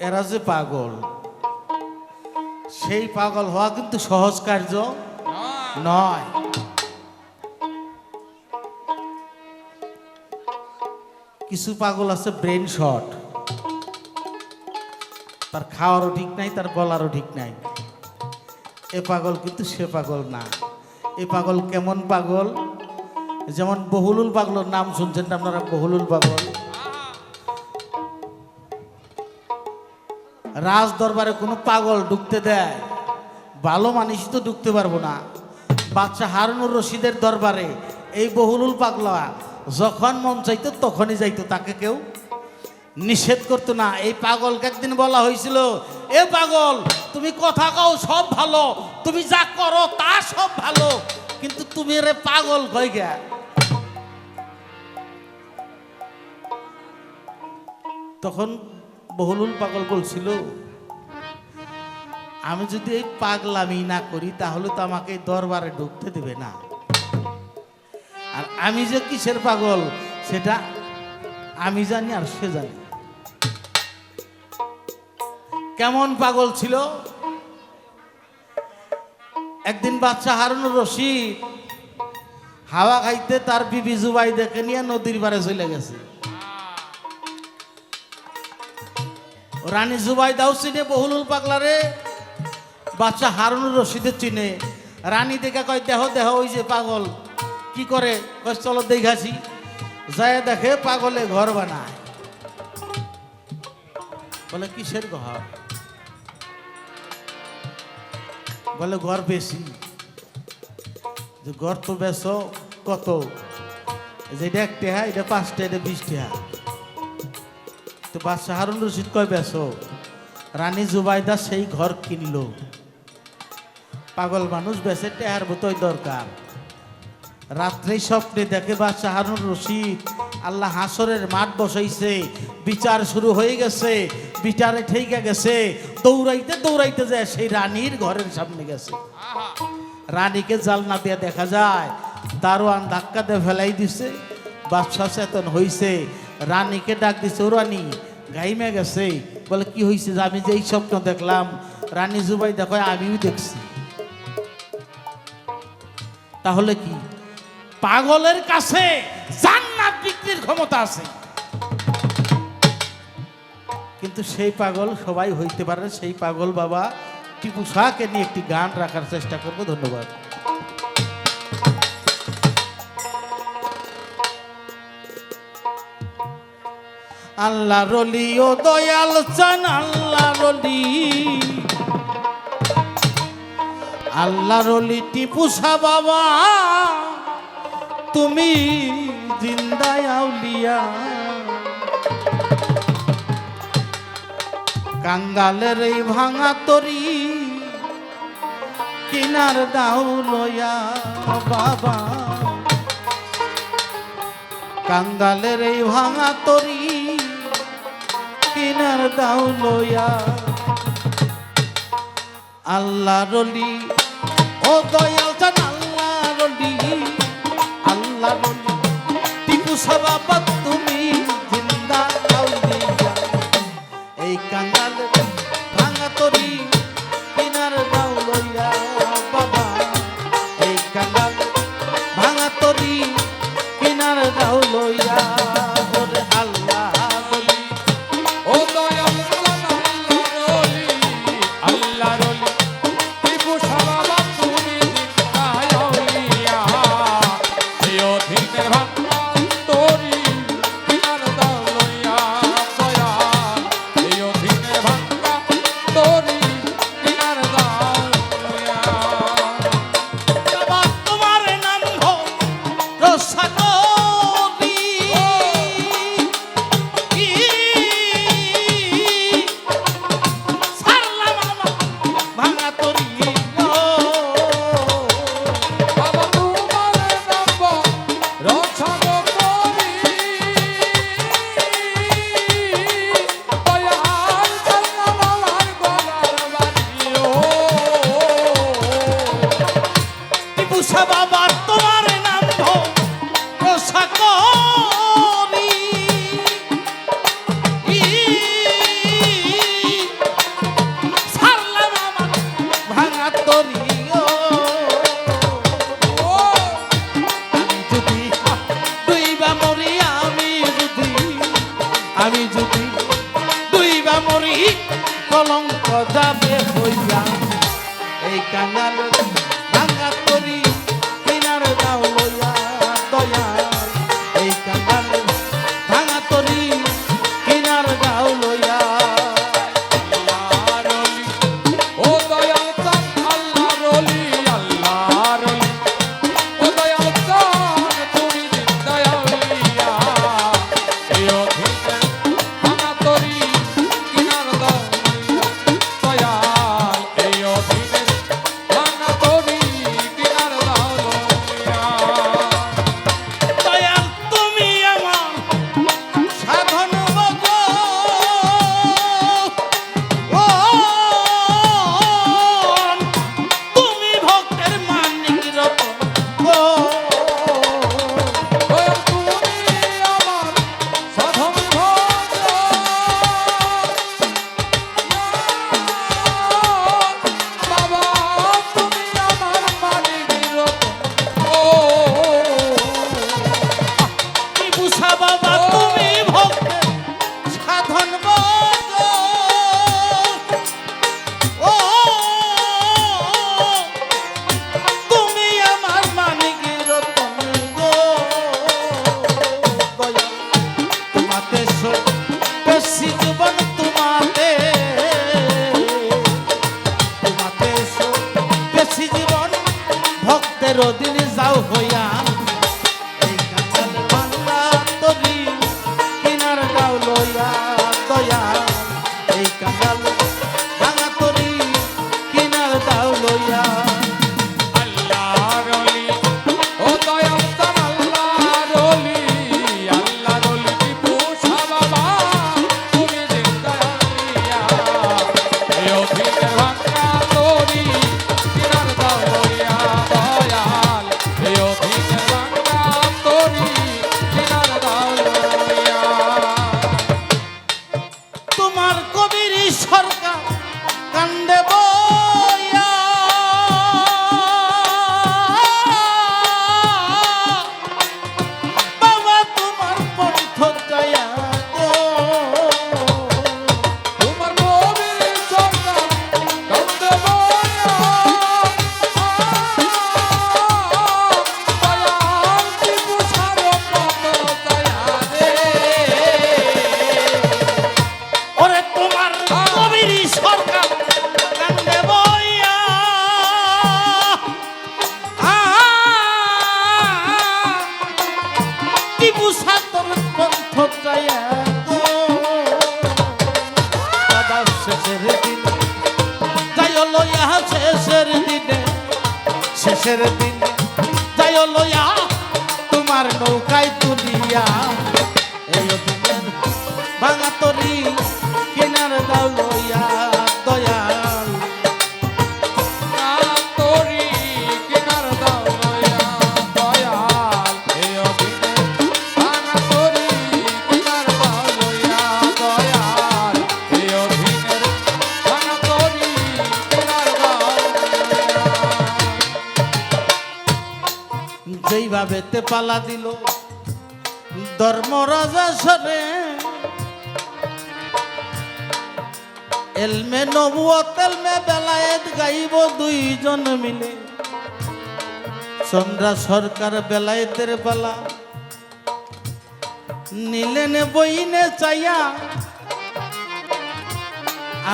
এরা যে পাগল। সেই পাগল হওয়া কিন্তু সহজ কার্য নয়। কিছু পাগল আছে ব্রেন শট তার খাওয়ারও ঠিক নাই, তার বলারও ঠিক নাই। এ পাগল কিন্তু সে পাগল না। এ পাগল কেমন পাগল? যেমন বহুলুল পাগলের নাম শুনছেন আপনারা? বহুলুল পাগল। রাজ দরবারে কোনো পাগল ঢুকতে দেয়। ভালো মানুষ তো ঢুকতে পারব না। বাচ্চা হারুনুর রশিদের দরবারে এই বহুলুল পাগলা যখন মন চাইতো তখনই যাইতো, তাকে কেউ নিষেধ করতো না। এই পাগলকে একদিন বলা হয়েছিল, এ পাগল, তুমি কথা কও, সব ভালো। তুমি যা করো, তা সব ভালো। কিন্তু তুমি রে পাগল কই গে? তখন বহুলুল পাগল বলছিল আমি যদি এই পাগলামি না করি, তাহলে তো আমাকে দরবারে ঢুকতে দেবে না। আর আমি যে কিসের পাগল, সেটা আমি জানি আর সে জানি। কেমন পাগল ছিল? একদিন বাচ্চা হারুনুর রশিদ হাওয়া খাইতে তার বিবি জুবাই দেখে নিয়ে নদীর পারে চলে গেছে। রানী জুবাই দাও চিনে, বহুলুল পাগলারে। বাচ্চা হারুনুর রশিদের চিনে। রানী দেখে কয়, দেহ দেহ, ওই যে পাগল। কি করে? কয়, চলো দেখাছি। যায় দেখে পাগলে ঘর বানায়। বলে, কিসের ঘর? বলে, ঘর বেশি। যে ঘর তো বেশ, কত? যেটা এক টেহা, এটা পাঁচটা এটা বিশ টেহা। তো বাদশাহ হারুন রশিদ কয় বেশ রানী জুবাইদা সেই ঘর কিনলো। পাগল মানুষ বেসে টেহার বোতই দরকার। রাত্রেই স্বপ্নে দেখে বাদশাহ হারুন রশিদ, আল্লাহ হাসরের মাঠ বসাইছে, বিচার শুরু হয়ে গেছে, বিচারে ঠেকে গেছে, দৌড়াইতে দৌড়াইতে যায় সেই রানীর ঘরের সামনে গেছে। রানীকে জালনা দিয়ে দেখা যায়, দারোয়ান ধাক্কা দিয়ে ফেলাই দিছে, বাদশাহ চেতন হইছে রানীকে ডাক দিছে, ও রানী গাইমে গেছে। বলে, কি হয়েছে যে আমি যে এই স্বপ্ন দেখলাম? রানী জুবাই দেখো আমিও দেখছি। তাহলে কি? পাগলের কাছে জান্নাত বিক্রির ক্ষমতা আছে। কিন্তু সেই পাগল সবাই হইতে পারে সেই পাগল বাবা টিপু শাহকে নিয়ে একটি গান রাখার চেষ্টা করব। ধন্যবাদ। আল্লাহ রলি ও দয়াল চান, আল্লাহ রলি। আল্লাহ রলি টিপু শাহ বাবা, তুমি জিন্দায় আউলিয়া। কাঙ্গালের এই ভাঙা তরি কিনার দাও লয়া বাবা। কাঙ্গালের এই ভাঙা তরি কিনার দাও লয়া। আল্লাহ রলি ও দয়াল জান আল্লাহ রলি আল্লাহ রলি টিপু সবাবাত ভাঙা এই ভক্তের দিন যাও হইয়া শেষের দিনে। যাইও লইয়া তোমার নৌকায় তুলিয়া এই ভাঙা তরি কিনার দাও লইয়া। তে পালা দিল। ধর্মরাজা সরে এলমে নবুয়ত, এলমে বেলায়েত গাইব দুইজন মিলে। চন্দ্রা সরকার বেলায়েতের পালা নিলেন বইনে চাইয়া।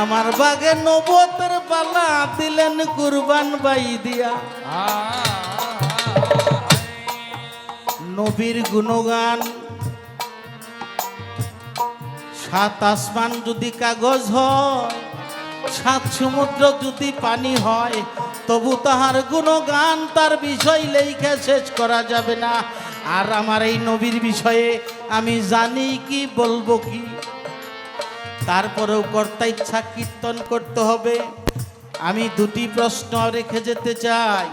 আমার বাগে নবতের পালা দিলেন কুরবান বাই দিয়া। নবীর গুণগান। সাত আসমান যদি কাগজ হয়, সাত সমুদ্র যদি পানি হয়, তবু তাহার গুণগান তার বিষয় লেখা শেষ করা যাবে না। আর আমার এই নবীর বিষয়ে আমি জানি কি, বলব কি? তারপরেও কর্তা ইচ্ছা কীর্তন করতে হবে। আমি দুটি প্রশ্ন রেখে যেতে চাই।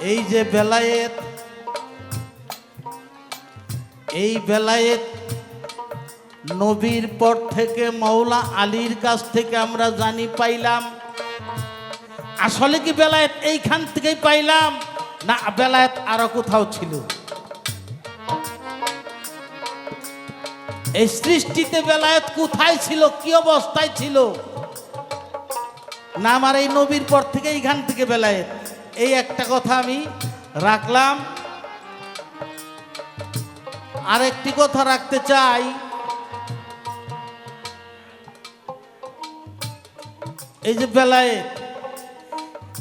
এই যে বেলায়েত, এই বেলায়েত নবীর পর থেকে মৌলা আলীর কাছ থেকে আমরা জানি পাইলাম। আসলে কি বেলায়েত এইখান থেকেই পাইলাম? না, বেলায়েত আরও কোথাও ছিল? এই সৃষ্টিতে বেলায়েত কোথায় ছিল? কি অবস্থায় ছিল? না, আমার এই নবীর পর থেকে এইখান থেকে বেলায়েত। এই একটা কথা আমি রাখলাম। আরেকটি কথা রাখতে চাই। এই যে বেলায়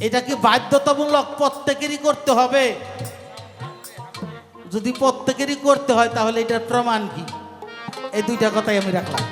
এটা কি বাধ্যতামূলক প্রত্যেকেরই করতে হবে? যদি প্রত্যেকেরই করতে হয়, তাহলে এটার প্রমাণ কি? এই দুইটা কথাই আমি রাখলাম।